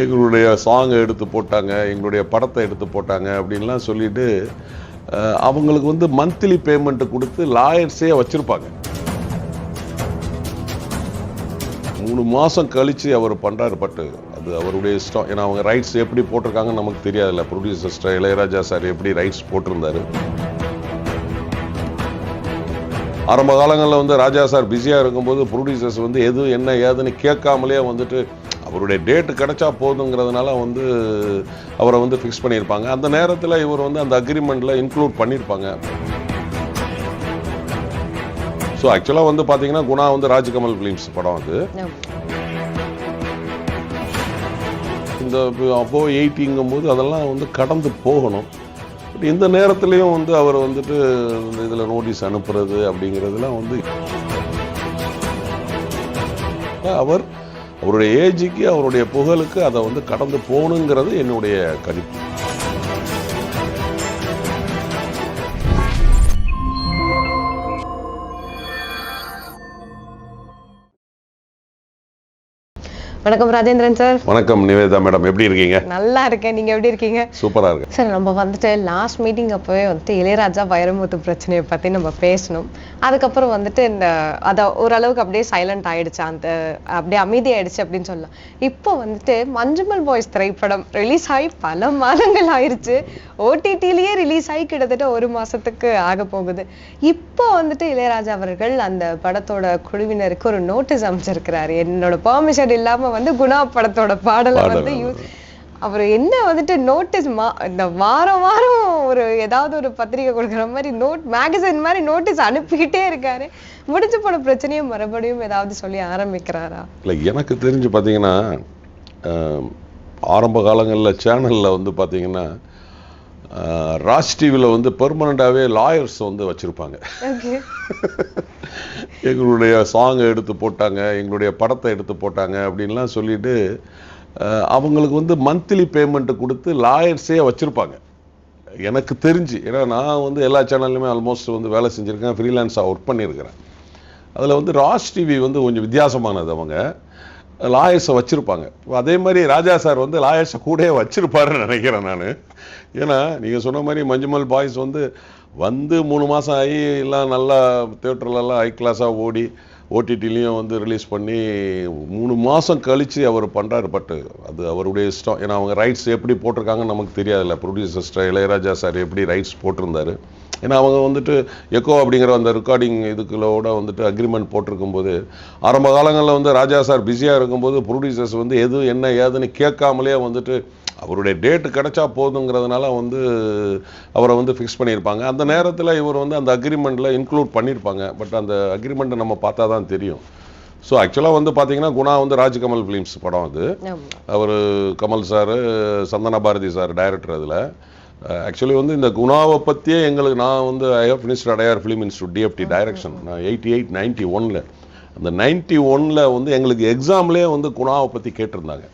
எங்களுடைய சாங்கை எடுத்து போட்டாங்க எங்களுடைய படத்தை எடுத்து போட்டாங்க அப்படின்லாம் சொல்லிட்டு அவங்களுக்கு வந்து மந்த்லி பேமெண்ட் கொடுத்து லாயர்ஸே வச்சுருப்பாங்க. மூணு மாதம் கழித்து அவர் பண்ணுறாரு பட்டு அது அவருடைய இஷ்டம் ஏன்னா அவங்க ரைட்ஸ் எப்படி போட்டிருக்காங்கன்னு நமக்கு தெரியாதுல்ல. ப்ரொடியூசர் இளையராஜா சார் எப்படி ரைட்ஸ் போட்டிருந்தாரு? ஆரம்ப காலங்களில் வந்து ராஜா சார் பிஸியாக இருக்கும்போது ப்ரொடியூசர்ஸ் வந்து எது என்ன ஏதுன்னு கேட்காமலே வந்துட்டு அவருடைய டேட்டு கிடைச்சா போதுங்கிறதுனால வந்து அவரை வந்து ஃபிக்ஸ் பண்ணியிருப்பாங்க. அந்த நேரத்தில் இவர் வந்து அந்த அக்ரிமெண்ட்டில் இன்க்ளூட் பண்ணியிருப்பாங்க. ஸோ ஆக்சுவலாக வந்து பார்த்தீங்கன்னா குணா வந்து ராஜ்கமல் ஃபிலிம்ஸ் படம் அது. இந்த அப்போ எயிட்டிங்கும் போது அதெல்லாம் வந்து கடந்து போகணும். பட் இந்த நேரத்துலையும் வந்து அவர் வந்துட்டு இந்த இதில் நோட்டீஸ் அனுப்புறது அப்படிங்கிறதுலாம் வந்து அவர் அவருடைய ஏஜுக்கு அவருடைய புகழுக்கு அதை வந்து கடந்து போகணுங்கிறது என்னுடைய கணிப்பு வணக்கம் ராஜேந்திரன் சார். வணக்கம் நிவேதா மேடம் எப்படி இருக்கீங்க? நல்லா இருக்கேன் நீங்க எப்படி இருக்கீங்க? சூப்பராக இருக்கு. சார் நம்ம வந்துட்டு லாஸ்ட் மீட்டிங் அப்பவே வந்துட்டு இளையராஜா வைரமுத்து பிரச்சனையை பத்தி நம்ம பேசணும். அதுக்கப்புறம் வந்துட்டு இந்த அத ஓரளவுக்கு அப்படியே சைலண்ட் ஆயிடுச்சு அந்த அப்படியே அமைதி ஆயிடுச்சு அப்படின்னு சொல்லலாம். இப்போ வந்துட்டு மஞ்சுமல் பாய்ஸ் திரைப்படம் ரிலீஸ் ஆகி பல மாதங்கள் ஆயிருச்சு. ஓடிடிலேயே ரிலீஸ் ஆகி கிட்டத்தட்ட ஒரு மாசத்துக்கு ஆக போகுது. இப்போ வந்துட்டு இளையராஜா அவர்கள் அந்த படத்தோட குழுவினருக்கு ஒரு நோட்டீஸ் அமைச்சிருக்கிறாரு. என்னோட பெர்மிஷன் இல்லாம வந்து குணா படத்தோட பாடலை வந்து அவர் என்ன வந்துட்டு நோட்டீஸ் மா இந்த வாரம் வாரம் ஒரு ஏதாவது ஒரு பத்திரிக்கை கொடுக்குற மாதிரி நோட் மேகசின் மாதிரி நோட்டீஸ் அனுப்பிக்கிட்டே இருக்காரு. முடிஞ்ச போன பிரச்சனையை மறுபடியும் ஏதாவது சொல்லி ஆரம்பிக்கிறாரா? இல்லை எனக்கு தெரிஞ்சு பார்த்தீங்கன்னா ஆரம்ப காலங்களில் சேனலில் வந்து பார்த்தீங்கன்னா ராஜ் டிவியில் வந்து பெர்மனண்ட்டாகவே லாயர்ஸ் வந்து வச்சுருப்பாங்க. எங்களுடைய சாங்கை எடுத்து போட்டாங்க எங்களுடைய படத்தை எடுத்து போட்டாங்க அப்படின்லாம் சொல்லிட்டு அவங்களுக்கு வந்து மந்த்லி பேமெண்ட் கொடுத்து லாயர்ஸே வச்சுருப்பாங்க. எனக்கு தெரிஞ்சு ஏன்னா நான் வந்து எல்லா சேனல்லையுமே ஆல்மோஸ்ட் வந்து வேலை செஞ்சுருக்கேன் ஃப்ரீலான்ஸாக ஒர்க் பண்ணியிருக்கிறேன். அதில் வந்து ராஜ் டிவி வந்து கொஞ்சம் வித்தியாசமானது அவங்க. லாயர்ஸை வச்சுருப்பாங்க. அதே மாதிரி ராஜா சார் வந்து லாயர்ஸை கூடயே வச்சுருப்பாருன்னு நினைக்கிறேன் நான். ஏன்னா நீங்கள் சொன்ன மாதிரி மஞ்சுமல் பாய்ஸ் வந்து வந்து மூணு மாதம் ஆகி எல்லாம் நல்லா தேட்டர்லலாம் ஹை கிளாஸாக ஓடி ஓடிடிலையும் வந்து ரிலீஸ் பண்ணி மூணு மாதம் கழித்து அவர் பண்ணுறாரு பட்டு அது அவருடைய இஷ்டம். ஏன்னா அவங்க ரைட்ஸ் எப்படி போட்டிருக்காங்கன்னு நமக்கு தெரியாதுல்ல. ப்ரொடியூசர் இளையராஜா சார் எப்படி ரைட்ஸ் போட்டிருந்தாரு. ஏன்னா அவங்க வந்துட்டு எக்கோ அப்படிங்கிற அந்த ரெக்கார்டிங் இதுக்குள்ளோட வந்துட்டு அக்ரிமெண்ட் போட்டிருக்கும் போது ஆரம்ப காலங்களில் வந்து ராஜா சார் பிஸியாக இருக்கும்போது ப்ரொடியூசர்ஸ் வந்து எது என்ன ஏதுன்னு கேட்காமலே வந்துட்டு அவருடைய டேட்டு கிடைச்சா போதுங்கிறதுனால வந்து அவரை வந்து ஃபிக்ஸ் பண்ணியிருப்பாங்க. அந்த நேரத்தில் இவர் வந்து அந்த அக்ரிமெண்ட்டில் இன்க்ளூட் பண்ணியிருப்பாங்க. பட் அந்த அக்ரிமெண்ட்டை நம்ம பார்த்தா தான் தெரியும். ஸோ ஆக்சுவலாக வந்து பார்த்தீங்கன்னா குணா வந்து ராஜ்கமல் ஃபிலிம்ஸ் படம் அது. அவர் Kamal sir Santhana Bharathi sir director அதில். ஆக்சுவலி வந்து இந்த குணாவை பற்றியே எங்களுக்கு நான் வந்து I have finished Adyar film institute DFT direction நான் எயிட்டி எயிட் நைன்ட்டி ஒனில் அந்த நைன்ட்டி ஒனில் வந்து எங்களுக்கு எக்ஸாம்லேயே வந்து குணாவை பற்றி கேட்டிருந்தாங்க.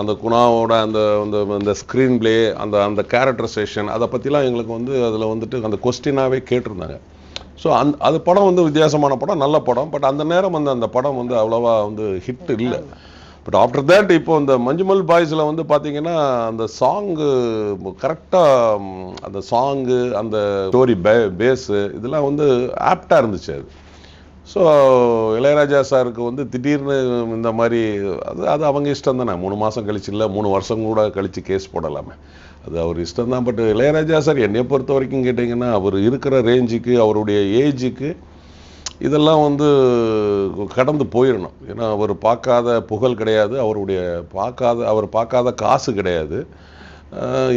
அந்த குணாவோட அந்த அந்த அந்த ஸ்க்ரீன் ப்ளே அந்த அந்த கேரக்டரைசேஷன் அதை பற்றிலாம் எங்களுக்கு வந்து அதில் வந்துட்டு அந்த கொஸ்டினாகவே கேட்டிருந்தாங்க. ஸோ அந் அது படம் வந்து வித்தியாசமான படம் நல்ல படம் பட் அந்த நேரம் வந்து அந்த படம் வந்து அவ்வளோவா வந்து ஹிட் இல்லை. பட் ஆஃப்டர் தேட் இப்போ இந்த மஞ்சுமல் பாய்ஸில் வந்து பார்த்தீங்கன்னா அந்த சாங்கு கரெக்டாக அந்த சாங்கு அந்த ஸ்டோரி பே பேஸு இதெல்லாம் வந்து ஆப்டாக இருந்துச்சு அது. ஸோ இளையராஜா சாருக்கு வந்து திடீர்னு இந்த மாதிரி அது அது அவங்க இஷ்டம் தானே. மூணு மாதம் கழிச்சு இல்லை மூணு வருஷம் கூட கழித்து கேஸ் போடலாமே. அது அவர் இஷ்டம் தான். பட் இளையராஜா சார் என்னை பொறுத்த வரைக்கும் கேட்டிங்கன்னா அவர் இருக்கிற ரேஞ்சுக்கு அவருடைய ஏஜுக்கு இதெல்லாம் வந்து கடந்து போயிடணும். ஏன்னா அவர் பார்க்காத புகழ் கிடையாது அவருடைய பார்க்காத அவர் பார்க்காத காசு கிடையாது.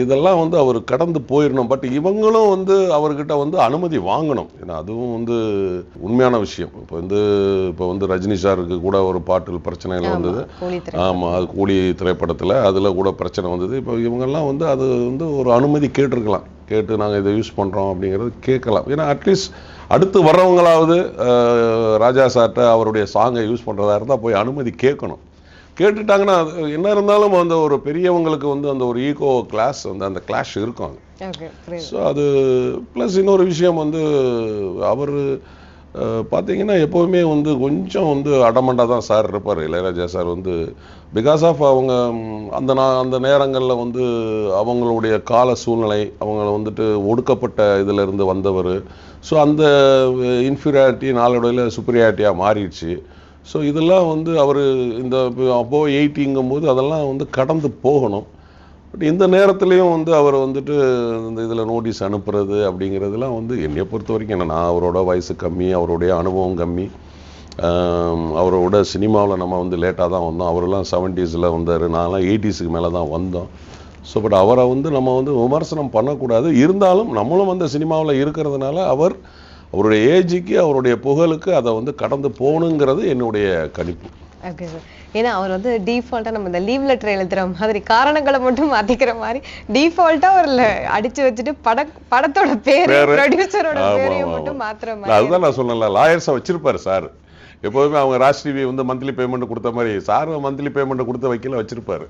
இதெல்லாம் வந்து அவர் கடந்து போயிடணும். பட் இவங்களும் வந்து அவர்கிட்ட வந்து அனுமதி வாங்கணும். ஏன்னா அதுவும் வந்து உண்மையான விஷயம். இப்போ வந்து இப்போ வந்து ரஜினி சாருக்கு கூட ஒரு பாட்டில் பிரச்சனைகள் வந்தது. ஆமாம் அது கூலி திரைப்படத்தில் அதில் கூட பிரச்சனை வந்தது. இப்போ இவங்கெல்லாம் வந்து அது வந்து ஒரு அனுமதி கேட்டிருக்கலாம். கேட்டு நாங்கள் இதை யூஸ் பண்ணுறோம் அப்படிங்கிறது கேட்கலாம். ஏன்னா அட்லீஸ்ட் அடுத்து வர்றவங்களாவது ராஜா சார்ட்ட அவருடைய சாங்கை யூஸ் பண்ணுறதா இருந்தால் போய் அனுமதி கேட்கணும். கேட்டுட்டாங்கன்னா என்ன இருந்தாலும் அந்த ஒரு பெரியவங்களுக்கு வந்து அந்த ஒரு ஈகோ கிளாஸ் வந்து அந்த கிளாஷ் இருக்கும். ஸோ அது ப்ளஸ் இன்னொரு விஷயம் வந்து அவர் பார்த்தீங்கன்னா எப்போவுமே வந்து கொஞ்சம் வந்து அடமண்டாக தான் சார் இருப்பார். இளையராஜா சார் வந்து பிகாஸ் ஆஃப் அவங்க அந்த நா அந்த நேரங்களில் வந்து அவங்களுடைய கால சூழ்நிலை அவங்கள வந்துட்டு ஒடுக்கப்பட்ட இதிலிருந்து வந்தவர். ஸோ அந்த இன்ஃபீரியாரிட்டி நாளடைவில் சுப்பீரியாரிட்டியாக மாறிடுச்சு. ஸோ இதெல்லாம் வந்து அவர் இந்த அப்போ எயிட்டிங்கும் போது அதெல்லாம் வந்து கடந்து போகணும். பட் இந்த நேரத்துலையும் வந்து அவர் வந்துட்டு இந்த இதில் நோட்டீஸ் அனுப்புறது அப்படிங்கிறதுலாம் வந்து என்னை பொறுத்த வரைக்கும் என்ன நான் அவரோட வயசு கம்மி அவருடைய அனுபவம் கம்மி. அவரோட சினிமாவில் நம்ம வந்து லேட்டாக தான் வந்தோம். அவரெல்லாம் செவன்ட்டீஸில் வந்தார். நான்லாம் எயிட்டிஸுக்கு மேலே தான் வந்தோம். ஸோ பட் அவரை வந்து நம்ம வந்து விமர்சனம் பண்ணக்கூடாது. இருந்தாலும் நம்மளும் அந்த சினிமாவில் இருக்கிறதுனால அவர் அவருடைய ஏஜுக்கு அவருடைய புகழுக்கு அதை வந்து கடந்து போகணுங்கிறது என்னுடைய கணிப்பு. ஓகே சார் ஏன்னா அவர் வந்து டிஃபால்ட்டா நம்ம இந்த லீவ் லெட்டர் எழுதுற மாதிரி காரணங்களை மட்டும் மாத்திக்கிற மாதிரி டிஃபால்ட்டா ஒரு ல- அடிச்சு வச்சுட்டு பட படத்தோட பேரு பேரு. ப்ரொடியூசரோட பேரையும் மட்டும் இல்ல, மாதிரி. அதுதான் நான் சொன்னேன்ல லாயர்ஸை வச்சிருப்பாரு சார். எப்போதுமே அவங்க ராஜ் டிவி வந்து மந்த்லி பேமெண்ட் கொடுத்த மாதிரி சார் மந்த்லி பேமெண்ட் கொடுத்த வைக்கல வச்சிருப்பாரு.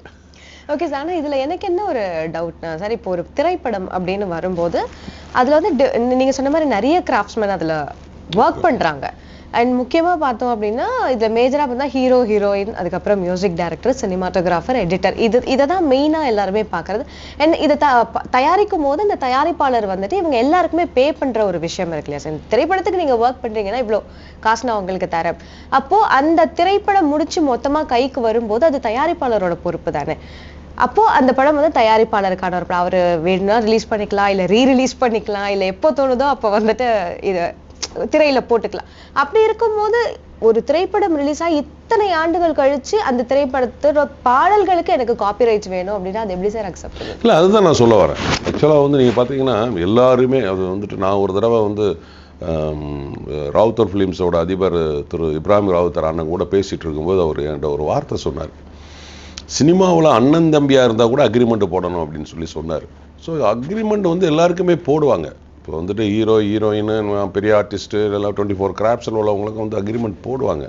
ஓகே சார் ஆனா இதுல எனக்கு என்ன ஒரு டவுட்னா சார் இப்போ ஒரு திரைப்படம் அப்படின்னு வரும்போது அதுல வந்து டி- நீங்க சொன்ன மாதிரி நிறைய கிராஃப்ட்ஸ்மேன் அதுல ஒர்க் பண்றாங்க. அண்ட் முக்கியமாக பார்த்தோம் அப்படின்னா இதில் மேஜராக பார்த்தா ஹீரோ ஹீரோயின் அதுக்கப்புறம் மியூசிக் டைரக்டர் சினிமாட்டோகிராஃபர் எடிட்டர் இது இதை தான் மெயினாக எல்லாருமே பார்க்கறது. அண்ட் இதை த தயாரிக்கும் போது இந்த தயாரிப்பாளர் வந்துட்டு இவங்க எல்லாருக்குமே பே பண்ணுற ஒரு விஷயம் இருக்கு இல்லையா சார் இந்த திரைப்படத்துக்கு நீங்கள் ஒர்க் பண்ணுறீங்கன்னா இவ்வளோ காசு நான் உங்களுக்கு தரேன். அப்போது அந்த திரைப்படம் முடிச்சு மொத்தமாக கைக்கு வரும்போது அது தயாரிப்பாளரோட பொறுப்பு தானே. அப்போ அந்த படம் வந்து தயாரிப்பாளருக்கான ஒரு படம். அவர் வேணும்னா ரிலீஸ் பண்ணிக்கலாம் இல்லை ரீ ரிலீஸ் பண்ணிக்கலாம் இல்லை எப்போ தோணுதோ அப்போ வந்துட்டு இது திரையில போட்டுக்கலாம். அப்படி இருக்கும்போது ஒரு திரைப்படம் ரிலீஸ் ஆகி இத்தனை ஆண்டுகள் கழிச்சு அந்த திரைப்படத்தோட பாடல்களுக்கு எனக்கு காப்பிரைட்ஸ் வேணும் அப்படின்னா அது எப்படி சார் அக்செப்ட் இல்லை அதுதான் நான் சொல்ல வரேன். ஆக்சுவலாக வந்து நீங்கள் பார்த்தீங்கன்னா எல்லாருமே அது வந்துட்டு நான் ஒரு தடவை வந்து ராவுத்தர் ஃபிலிம்ஸோட அதிபர் திரு இப்ராஹிம் ராவுத்தர் அண்ணன் கூட பேசிகிட்டு இருக்கும்போது அவர் என்கிட்ட ஒரு வார்த்தை சொன்னார். சினிமாவில் அண்ணன் தம்பியாக இருந்தால் கூட அக்ரிமெண்ட் போடணும் அப்படின்னு சொல்லி சொன்னார். ஸோ அக்ரிமெண்ட் வந்து எல்லாருக்குமே போடுவாங்க. இப்போ வந்துட்டு ஹீரோ ஹீரோயின் பெரிய ஆர்டிஸ்ட்டு எல்லாம் டுவெண்ட்டி ஃபோர் கிராப்ஸில் உள்ளவங்களுக்கு வந்து அக்ரிமெண்ட் போடுவாங்க.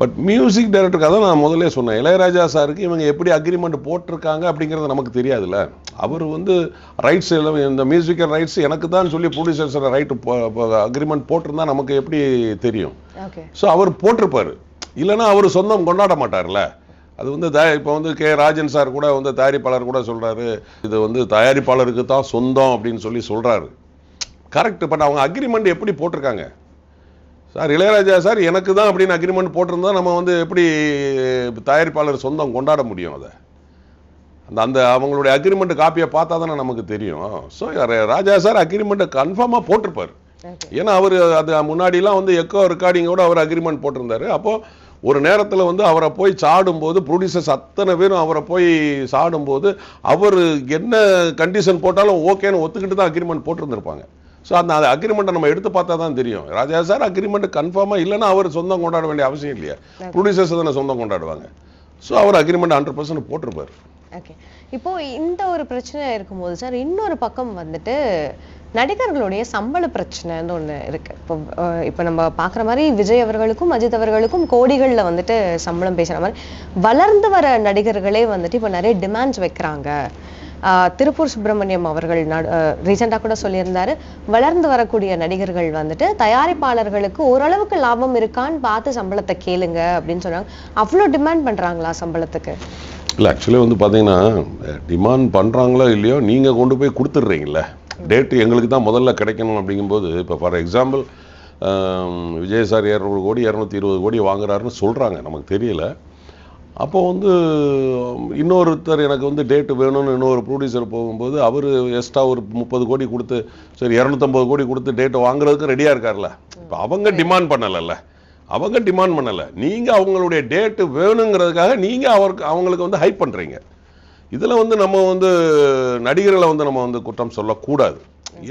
பட் மியூசிக் டைரக்டருக்கு அதான் நான் முதல்ல சொன்னேன். இளையராஜா சாருக்கு இவங்க எப்படி அக்ரிமெண்ட் போட்டிருக்காங்க அப்படிங்கிறது நமக்கு தெரியாதுல்ல. அவர் வந்து ரைட்ஸ் எல்லாம் இந்த மியூசிக்கல் ரைட்ஸ் எனக்கு தான் சொல்லி ப்ரொடியூசர்ஸ் ரைட்டு அக்ரிமெண்ட் போட்டிருந்தா நமக்கு எப்படி தெரியும்? ஸோ அவர் போட்டிருப்பாரு. இல்லைன்னா அவர் சொந்தம் கொண்டாட மாட்டார்ல. அது வந்து தயா இப்போ வந்து கே ராஜன் சார் கூட வந்து தயாரிப்பாளர் கூட சொல்றாரு. இது வந்து தயாரிப்பாளருக்கு தான் சொந்தம் அப்படின்னு சொல்லி சொல்றாரு. கரெக்ட் பட் அவங்க அக்ரிமெண்ட் எப்படி போட்டிருக்காங்க? சார் இளையராஜா சார் எனக்கு தான் அப்படின்னு அக்ரிமெண்ட் போட்டிருந்தா நம்ம வந்து எப்படி தயாரிப்பாளர் சொந்தம் கொண்டாட முடியும் அதை? அந்த அந்த அவங்களுடைய அக்ரிமெண்ட் காப்பியை பார்த்தா தானே நமக்கு தெரியும். ஸோ ராஜா சார் அக்ரிமெண்ட்டை கன்ஃபார்மாக போட்டிருப்பார். ஏன்னா அவர் அது முன்னாடிலாம் வந்து எக்கோ ரெக்கார்டிங்கோட அவர் அக்ரிமெண்ட் போட்டிருந்தாரு. அப்போ ஒரு நேரத்தில் வந்து அவரை போய் சாடும்போது ப்ரொடியூசர்ஸ் அத்தனை பேரும் அவரை போய் சாடும்போது அவர் என்ன கண்டிஷன் போட்டாலும் ஓகேன்னு ஒத்துக்கிட்டு தான் அக்ரிமெண்ட் போட்டிருந்திருப்பாங்க. ஸோ அந்த அந்த அக்ரிமெண்ட்டை நம்ம எடுத்து பார்த்தா தான் தெரியும். ராஜா சார் அக்ரிமெண்ட் கன்ஃபார்மாக இல்லைன்னா அவர் சொந்தம் கொண்டாட வேண்டிய அவசியம் இல்லையா. ப்ரொடியூசர்ஸ் தானே சொந்தம் கொண்டாடுவாங்க. ஸோ அவர் அக்ரிமெண்ட் ஹண்ட்ரட் பர்சன்ட் போட்டிருப்பார். ஓகே இப்போ இந்த ஒரு பிரச்சனை இருக்கும்போது சார் இன்னொரு பக்கம் வந்துட்டு நடிகர்களுடைய சம்பள பிரச்சனைன்னு ஒண்ணு இருக்கு. இப்போ இப்போ நம்ம பார்க்குற மாதிரி விஜய் அவர்களுக்கும் அஜித் அவர்களுக்கும் கோடிகள்ல வந்துட்டு சம்பளம் பேசுற மாதிரி வளர்ந்து வர நடிகர்களே வந்துட்டு இப்போ நிறைய டிமாண்ட்ஸ் வைக்கிறாங்க. திருப்பூர் சுப்பிரமணியம் அவர்கள் ரீசெண்டாக கூட சொல்லியிருந்தாரு. வளர்ந்து வரக்கூடிய நடிகர்கள் வந்துட்டு தயாரிப்பாளர்களுக்கு ஓரளவுக்கு லாபம் இருக்கான்னு பார்த்து சம்பளத்தை கேளுங்க அப்படின்னு சொன்னாங்க. அவ்வளோ டிமாண்ட் பண்றாங்களா சம்பளத்துக்கு? இல்லை ஆக்சுவலி வந்து பார்த்தீங்கன்னா டிமாண்ட் பண்ணுறாங்களோ இல்லையோ நீங்கள் கொண்டு போய் கொடுத்துட்றீங்கள டேட்டு எங்களுக்கு தான் முதல்ல கிடைக்கணும் அப்படிங்கும்போது இப்போ ஃபார் எக்ஸாம்பிள் விஜய் சார் இரநூறு கோடி இரநூத்தி இருபது கோடி வாங்குறாருன்னு சொல்கிறாங்க நமக்கு தெரியல. அப்போ வந்து இன்னொருத்தர் எனக்கு வந்து டேட்டு வேணும்னு இன்னொரு ப்ரொடியூசர் போகும்போது அவர் எக்ஸ்ட்ரா ஒரு முப்பது கோடி கொடுத்து சரி இரநூத்தம்பது கோடி கொடுத்து டேட்டு வாங்குறதுக்கு ரெடியாக இருக்கார்ல. இப்போ அவங்க டிமாண்ட் பண்ணலைல்ல. அவங்க டிமாண்ட் பண்ணலை. நீங்கள் அவங்களுடைய டேட்டு வேணுங்கிறதுக்காக நீங்கள் அவருக்கு அவங்களுக்கு வந்து ஹைப் பண்ணுறீங்க இதில் வந்து நம்ம வந்து நடிகர்களை வந்து நம்ம வந்து குற்றம் சொல்லக்கூடாது.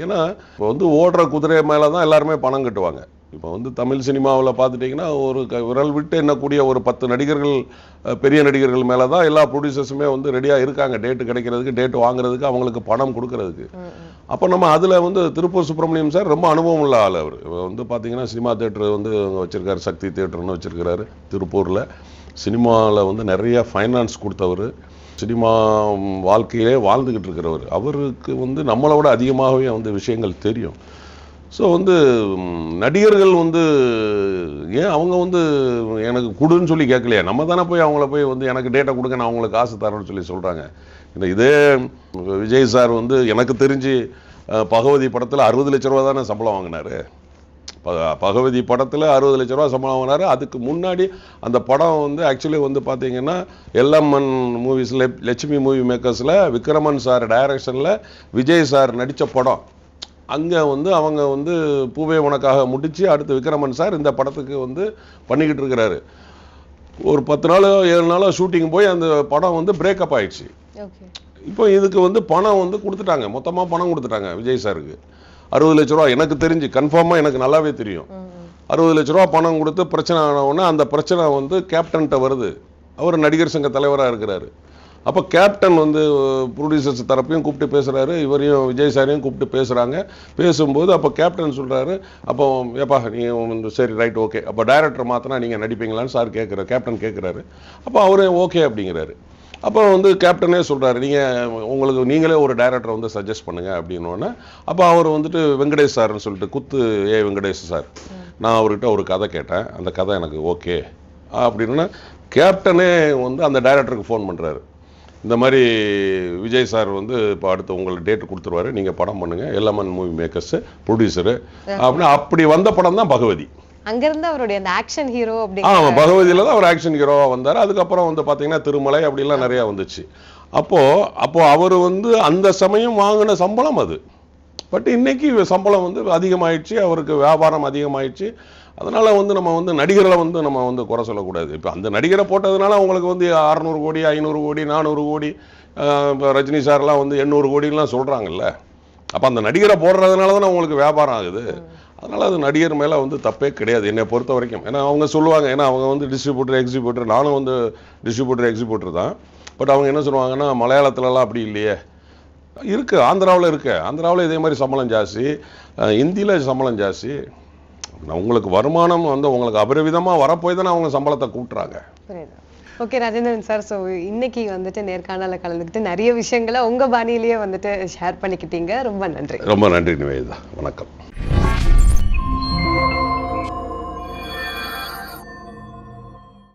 ஏன்னா இப்போ வந்து ஓடுற குதிரை மேலே தான் எல்லாருமே பணம் கட்டுவாங்க. இப்போ வந்து தமிழ் சினிமாவில் பார்த்துட்டிங்கன்னா ஒரு க- விரல் விட்டு எண்ணக்கூடிய ஒரு பத்து நடிகர்கள் பெரிய நடிகர்கள் மேலே தான் எல்லா ப்ரொடியூசர்ஸுமே வந்து ரெடியாக இருக்காங்க. டேட்டு கிடைக்கிறதுக்கு டேட்டு வாங்குறதுக்கு அவங்களுக்கு பணம் கொடுக்கறதுக்கு. அப்போ நம்ம அதில் வந்து திருப்பூர் சுப்பிரமணியம் சார் ரொம்ப அனுபவம் உள்ள ஆள் அவர். வந்து பார்த்தீங்கன்னா சினிமா தேட்டர் வந்து வச்சிருக்காரு. சக்தி தேட்டர்னு வச்சிருக்கிறாரு திருப்பூரில். சினிமாவில் வந்து நிறைய ஃபைனான்ஸ் கொடுத்தவர். சினிமா வாழ்க்கையிலே வாழ்ந்துக்கிட்டு இருக்கிறவர். அவருக்கு வந்து நம்மளை விட அதிகமாகவே வந்து விஷயங்கள் தெரியும். ஸோ வந்து நடிகர்கள் வந்து ஏன் அவங்க வந்து எனக்கு கொடுன்னு சொல்லி கேட்கலையா? நம்ம தானே போய் அவங்கள போய் வந்து எனக்கு டேட்டா கொடுங்க நான் அவங்களுக்கு காசு தரேன்னு சொல்லி சொல்கிறாங்க இந்த இதே விஜய் சார் வந்து எனக்கு தெரிஞ்சு பகவதி படத்தில் அறுபது லட்ச ரூபா தானே சம்பளம் வாங்கினாரு. ப- பகவதி படத்தில் அறுபது லட்ச ரூபா சம்பளம் வாங்கினாரு. அதுக்கு முன்னாடி அந்த படம் வந்து ஆக்சுவலி வந்து பார்த்தீங்கன்னா எல்எம்என் மூவிஸில் லட்சுமி மூவி மேக்கர்ஸில் விக்ரமன் சார் டைரக்ஷனில் விஜய் சார் நடித்த படம். அங்கே வந்து அவங்க வந்து பூவே உனக்காக முடிச்சு அடுத்து விக்ரமன் சார் இந்த படத்துக்கு வந்து பண்ணிக்கிட்டு இருக்கிறாரு. ஒரு பத்து நாள் ஏழு நாளோ ஷூட்டிங் போய் அந்த படம் வந்து பிரேக்கப் ஆயிடுச்சு. இப்போ இதுக்கு வந்து பணம் வந்து கொடுத்துட்டாங்க. மொத்தமாக பணம் கொடுத்துட்டாங்க விஜய் சாருக்கு. அறுபது லட்ச ரூபா எனக்கு தெரிஞ்சு கன்ஃபார்மாக எனக்கு நல்லாவே தெரியும். அறுபது லட்ச ரூபா பணம் கொடுத்து பிரச்சனை ஆன உடனே அந்த பிரச்சனை வந்து கேப்டன்கிட்ட வருது. அவர் நடிகர் சங்க தலைவராக இருக்கிறாரு. அப்போ கேப்டன் வந்து ப்ரொடியூசர்ஸ் தரப்பையும் கூப்பிட்டு பேசுகிறாரு இவரையும் விஜய் சாரையும் கூப்பிட்டு பேசுகிறாங்க பேசும்போது அப்போ கேப்டன் சொல்கிறாரு அப்போ ஏப்பா நீங்கள் வந்து சரி ரைட் ஓகே அப்போ டைரக்டர் மாற்றினா நீங்கள் நடிப்பீங்களான்னு சார் கேட்குற கேப்டன் கேட்குறாரு அப்போ அவரே ஓகே அப்படிங்கிறாரு. அப்போ வந்து கேப்டனே சொல்கிறாரு நீங்கள் உங்களுக்கு நீங்களே ஒரு டைரக்டரை வந்து சஜஸ்ட் பண்ணுங்கள் அப்படின்னோடனே அப்போ அவர் வந்துட்டு வெங்கடேஷ் சார்னு சொல்லிட்டு குத்து ஏ வெங்கடேஷ் சார் நான் அவர்கிட்ட ஒரு கதை கேட்டேன். அந்த கதை எனக்கு ஓகே அப்படின்னா கேப்டனே வந்து அந்த டைரக்டருக்கு ஃபோன் பண்ணுறாரு இந்த மாதிரி விஜய் சார் வந்து இப்போ அடுத்து உங்களுக்கு டேட் கொடுத்துருவாரு. நீங்கள் படம் பண்ணுங்கள் எல்எம்என் மூவி மேக்கர்ஸு ப்ரொடியூசரு அப்படின்னு அப்படி வந்த படம் தான் பகவதி. அங்கிருந்து அவருடைய அந்த ஆக்ஷன் ஹீரோ அப்படி ஆமா பகவதியில தான் அவர் ஆக்ஷன் ஹீரோவா வந்தார். அதுக்கப்புறம் வந்து பாத்தீங்கன்னா திருமலை அப்படிலாம் நிறைய வந்துச்சு. அப்போ அப்போ அவர் வந்து அந்த சமயம் வாங்கின சம்பளம் அது. பட் இன்னைக்கு சம்பளம் வந்து அதிகமாயிடுச்சு. அவருக்கு வியாபாரம் அதிகமாயிடுச்சு. அதனால் வந்து நம்ம வந்து நடிகர்களை வந்து நம்ம வந்து குறை சொல்லக்கூடாது. இப்போ அந்த நடிகரை போட்டதுனால அவங்களுக்கு வந்து அறநூறு கோடி ஐநூறு கோடி நானூறு கோடி இப்போ ரஜினி சார்லாம் வந்து எண்ணூறு கோடிலாம் சொல்கிறாங்கல்ல அப்போ அந்த நடிகரை போடுறதுனால தானே அவங்களுக்கு வியாபாரம் ஆகுது. அதனால் அது நடிகர் மேலே வந்து தப்பே கிடையாது என்னை பொறுத்த வரைக்கும். ஏன்னா அவங்க சொல்லுவாங்க ஏன்னா அவங்க வந்து டிஸ்ட்ரிபியூட்டர் எக்ஸிபியூட்டர் நானும் வந்து டிஸ்ட்ரிபியூட்டர் எக்ஸிபியூட்டர் தான். பட் அவங்க என்ன சொல்லுவாங்கன்னா மலையாளத்துலலாம் அப்படி இல்லையே. இருக்குது ஆந்திராவில் இருக்கு. ஆந்திராவில் இதே மாதிரி சம்பளம் ஜாஸ்தி. இந்தியில் சம்பளம் ஜாஸ்தி. உங்களுக்கு வருமானம் வந்து உங்களுக்கு அபரிவிதமாக வரப்போய் தானே அவங்க சம்பளத்தை கூட்டுறாங்க. ஓகே ராஜேந்திரன் சார் ஸோ இன்னைக்கு வந்துட்டு நேர்காணல கலந்துக்கிட்டு நிறைய விஷயங்களை உங்க பாணியிலேயே வந்துட்டு ஷேர் பண்ணிக்கிட்டீங்க. ரொம்ப நன்றி. ரொம்ப நன்றி நிவேதா வணக்கம்.